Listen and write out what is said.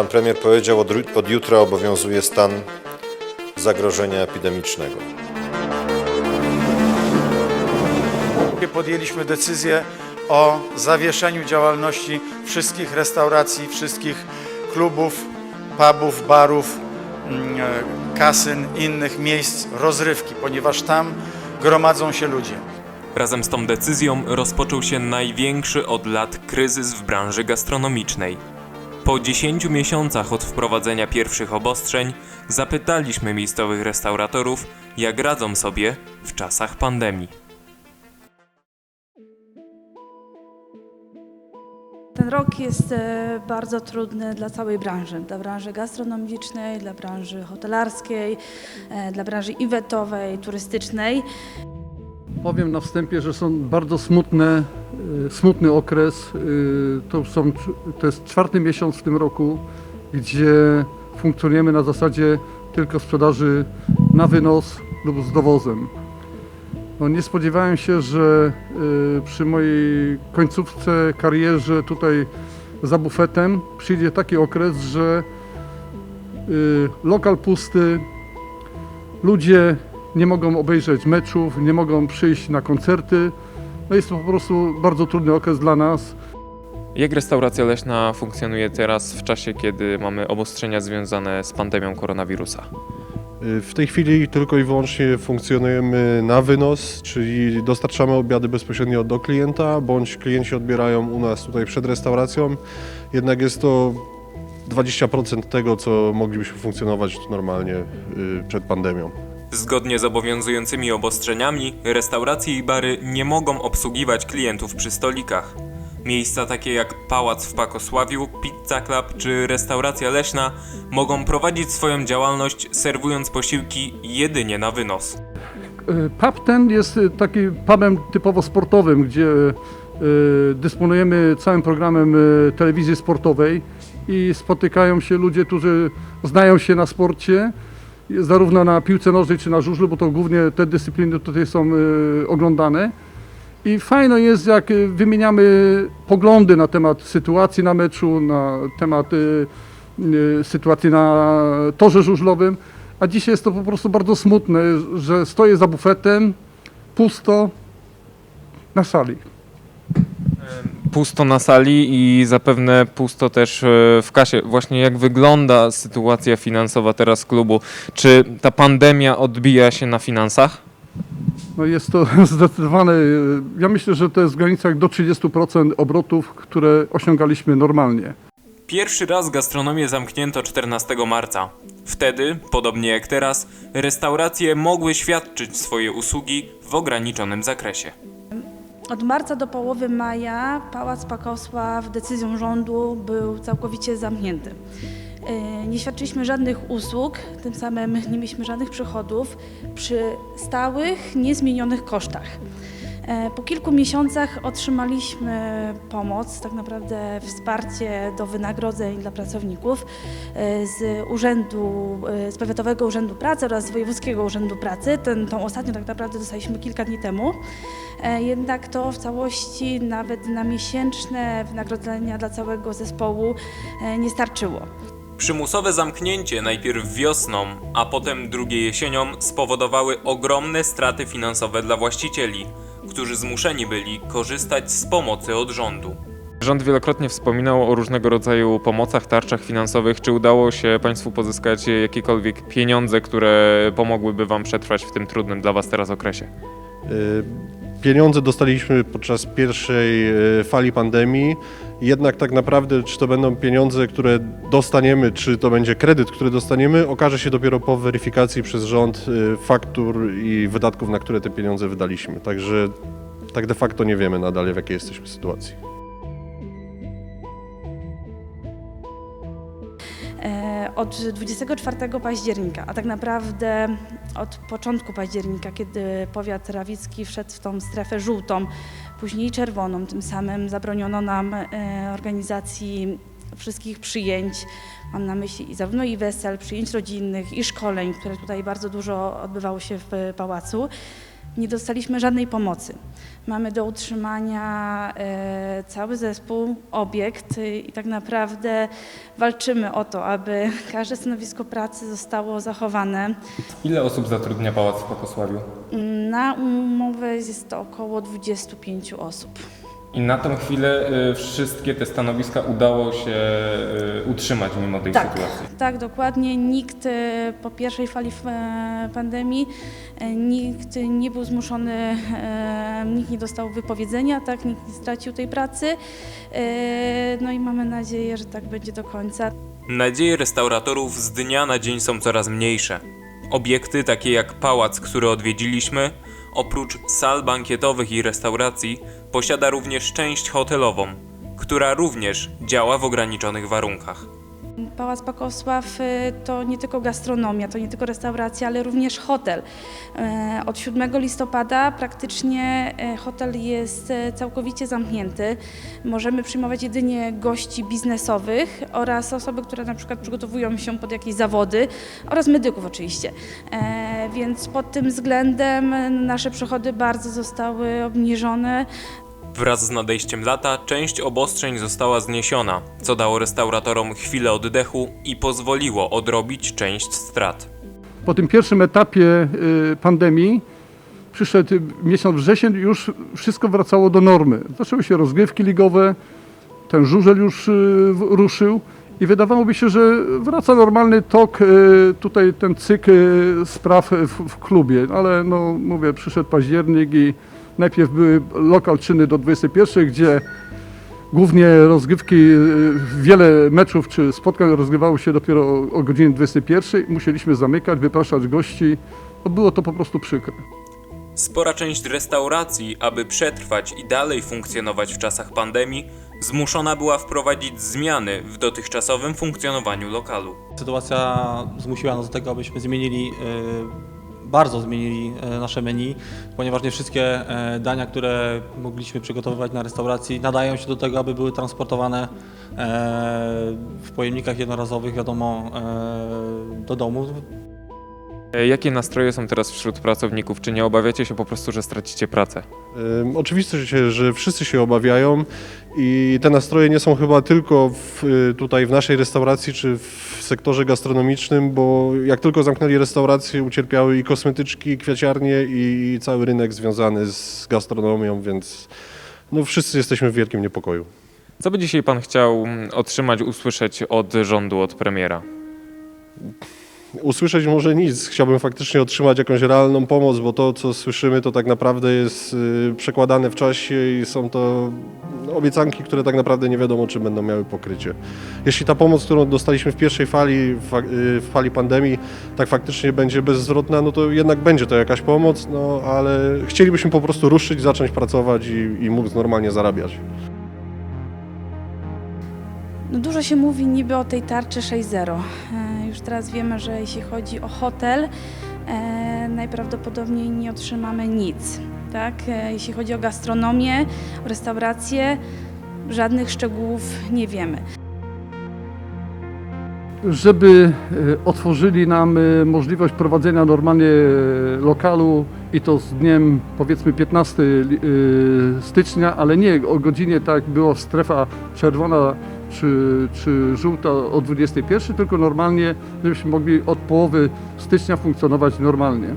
pan premier powiedział, od, od jutra obowiązuje stan zagrożenia epidemicznego. Podjęliśmy decyzję o zawieszeniu działalności wszystkich restauracji, wszystkich klubów, pubów, barów, mm, e, kasyn, innych miejsc rozrywki, ponieważ tam gromadzą się ludzie. Razem z tą decyzją rozpoczął się największy od lat kryzys w branży gastronomicznej. Po 10 miesiącach od wprowadzenia pierwszych obostrzeń zapytaliśmy miejscowych restauratorów, jak radzą sobie w czasach pandemii. Ten rok jest e, bardzo trudny dla całej branży, dla branży gastronomicznej, dla branży hotelarskiej, e, dla branży eventowej, turystycznej. Powiem na wstępie, że są bardzo smutne, smutny okres. Y, To, są, to jest czwarty miesiąc w tym roku, gdzie funkcjonujemy na zasadzie tylko sprzedaży na wynos lub z dowozem. No, nie spodziewałem się, że y, przy mojej końcówce karierze tutaj za bufetem przyjdzie taki okres, że y, lokal pusty, ludzie nie mogą obejrzeć meczów, nie mogą przyjść na koncerty. No jest to po prostu bardzo trudny okres dla nas. Jak restauracja leśna funkcjonuje teraz w czasie, kiedy mamy obostrzenia związane z pandemią koronawirusa? Y, W tej chwili tylko i wyłącznie funkcjonujemy na wynos, czyli dostarczamy obiady bezpośrednio do klienta, bądź klienci odbierają u nas tutaj przed restauracją. Jednak jest to 20% tego, co moglibyśmy funkcjonować normalnie y, przed pandemią. Zgodnie z obowiązującymi obostrzeniami, restauracje i bary nie mogą obsługiwać klientów przy stolikach. Miejsca takie jak Pałac w Pakosławiu, Pizza Club czy restauracja leśna mogą prowadzić swoją działalność serwując posiłki jedynie na wynos. Pub ten jest y, takim pubem typowo sportowym, gdzie y, dysponujemy całym programem telewizji sportowej i spotykają się ludzie, którzy znają się na sporcie, zarówno na piłce nożnej czy na żużlu, bo to głównie te dyscypliny tutaj są y, oglądane. I fajno jest, jak y, wymieniamy poglądy na temat sytuacji na meczu, na temat y, sytuacji na torze żużlowym. A dzisiaj jest to po prostu bardzo smutne, że stoję za bufetem, pusto na sali. Pusto na sali i zapewne pusto też e, w kasie. Właśnie jak wygląda sytuacja finansowa teraz klubu? Czy ta pandemia odbija się na finansach? No jest to zdecydowane, y, ja myślę, że to jest w granicach do 30% obrotów, które osiągaliśmy normalnie. Pierwszy raz gastronomię zamknięto 14 marca. Wtedy, podobnie jak teraz, restauracje mogły świadczyć swoje usługi w ograniczonym zakresie. Od marca do połowy maja Pałac Pakosław decyzją rządu był całkowicie zamknięty. E, Nie świadczyliśmy żadnych usług, tym samym nie mieliśmy żadnych przychodów przy stałych, niezmienionych kosztach. E, Po kilku miesiącach otrzymaliśmy pomoc, tak naprawdę wsparcie do wynagrodzeń dla pracowników e, z Urzędu, e, z Powiatowego Urzędu Pracy oraz z Wojewódzkiego Urzędu Pracy. Ten, tą ostatnią tak naprawdę dostaliśmy kilka dni temu. Jednak to w całości nawet na miesięczne wynagrodzenia dla całego zespołu nie starczyło. Przymusowe zamknięcie najpierw wiosną, a potem drugie jesienią spowodowały ogromne straty finansowe dla właścicieli, którzy zmuszeni byli korzystać z pomocy od rządu. Rząd wielokrotnie wspominał o różnego rodzaju pomocach, tarczach finansowych. Czy udało się Państwu pozyskać jakiekolwiek pieniądze, które pomogłyby Wam przetrwać w tym trudnym dla Was teraz okresie? Y, Pieniądze dostaliśmy podczas pierwszej y, fali pandemii, jednak tak naprawdę czy to będą pieniądze, które dostaniemy, czy to będzie kredyt, który dostaniemy, okaże się dopiero po weryfikacji przez rząd y, faktur i wydatków, na które te pieniądze wydaliśmy. Także tak de facto nie wiemy nadal w jakiej jesteśmy sytuacji. E, Od 24 października, a tak naprawdę od początku października, kiedy powiat rawicki wszedł w tą strefę żółtą, później czerwoną, tym samym zabroniono nam e, organizacji wszystkich przyjęć. Mam na myśli zarówno i wesel, przyjęć rodzinnych, i szkoleń, które tutaj bardzo dużo odbywało się w pałacu. Nie dostaliśmy żadnej pomocy. Mamy do utrzymania e, cały zespół, obiekt i tak naprawdę walczymy o to, aby każde stanowisko pracy zostało zachowane. Ile osób zatrudnia Pałac w Pokosławiu? Na umowę jest to około 25 osób. I na tą chwilę y, wszystkie te stanowiska udało się y, utrzymać mimo tej Tak, sytuacji. tak, dokładnie. Nikt e, po pierwszej fali e, pandemii, e, nikt nie był zmuszony, e, nikt nie dostał wypowiedzenia, tak, nikt nie stracił tej pracy. E, No i mamy nadzieję, że tak będzie do końca. Nadzieje restauratorów z dnia na dzień są coraz mniejsze. Obiekty takie jak pałac, który odwiedziliśmy, oprócz sal bankietowych i restauracji, posiada również część hotelową, która również działa w ograniczonych warunkach. Pałac Pakosław e, to nie tylko gastronomia, to nie tylko restauracja, ale również hotel. E, Od 7 listopada praktycznie e, hotel jest e, całkowicie zamknięty. Możemy przyjmować jedynie gości biznesowych oraz osoby, które na przykład przygotowują się pod jakieś zawody oraz medyków oczywiście. Więc pod tym względem nasze przychody bardzo zostały obniżone. Wraz z nadejściem lata część obostrzeń została zniesiona, co dało restauratorom chwilę oddechu i pozwoliło odrobić część strat. Po tym pierwszym etapie y, pandemii przyszedł miesiąc wrzesień, już wszystko wracało do normy. Zaczęły się rozgrywki ligowe, ten żużel już y, ruszył i wydawało mi się, że wraca normalny tok, y, tutaj ten cykl spraw w klubie, ale no mówię, przyszedł październik i najpierw były lokal czyny do 21, gdzie Głównie rozgrywki, y, wiele meczów czy spotkań rozgrywało się dopiero o, godzinie 21. Musieliśmy zamykać, wypraszać gości. No było to po prostu przykre. Spora część restauracji, aby przetrwać i dalej funkcjonować w czasach pandemii, zmuszona była wprowadzić zmiany w dotychczasowym funkcjonowaniu lokalu. Sytuacja zmusiła nas do tego, abyśmy zmienili, e, bardzo zmienili e, nasze menu, ponieważ nie wszystkie e, dania, które mogliśmy przygotowywać na restauracji, nadają się do tego, aby były transportowane e, w pojemnikach jednorazowych, wiadomo, do domu. E, Jakie nastroje są teraz wśród pracowników? Czy nie obawiacie się po prostu, że stracicie pracę? Ym, Oczywiście, że- że wszyscy się obawiają i te nastroje nie są chyba tylko w, y, tutaj w naszej restauracji czy w sektorze gastronomicznym, bo jak tylko zamknęli restauracje, ucierpiały i kosmetyczki, i kwiaciarnie i cały rynek związany z gastronomią, więc no wszyscy jesteśmy w wielkim niepokoju. Co by dzisiaj pan chciał mm, otrzymać, usłyszeć od rządu, od premiera? Usłyszeć może nic, chciałbym faktycznie otrzymać jakąś realną pomoc, bo to co słyszymy to tak naprawdę jest y, przekładane w czasie i są to obiecanki, które tak naprawdę nie wiadomo czy będą miały pokrycie. Jeśli ta pomoc, którą dostaliśmy w pierwszej fali, y, w fali pandemii, tak faktycznie będzie bezzwrotna, no to jednak będzie to jakaś pomoc, no ale chcielibyśmy po prostu ruszyć, zacząć pracować i, i móc normalnie zarabiać. No dużo się mówi niby o tej tarczy 6.0. Już teraz wiemy, że jeśli chodzi o hotel, e, najprawdopodobniej nie otrzymamy nic. Tak? E, Jeśli chodzi o gastronomię, o restaurację, żadnych szczegółów nie wiemy. Żeby e, otworzyli nam e, możliwość prowadzenia normalnie e, lokalu i to z dniem powiedzmy 15 li- e, stycznia, ale nie o godzinie tak było strefa czerwona czy, czy żółta o 21, tylko normalnie, żebyśmy mogli od połowy stycznia funkcjonować normalnie.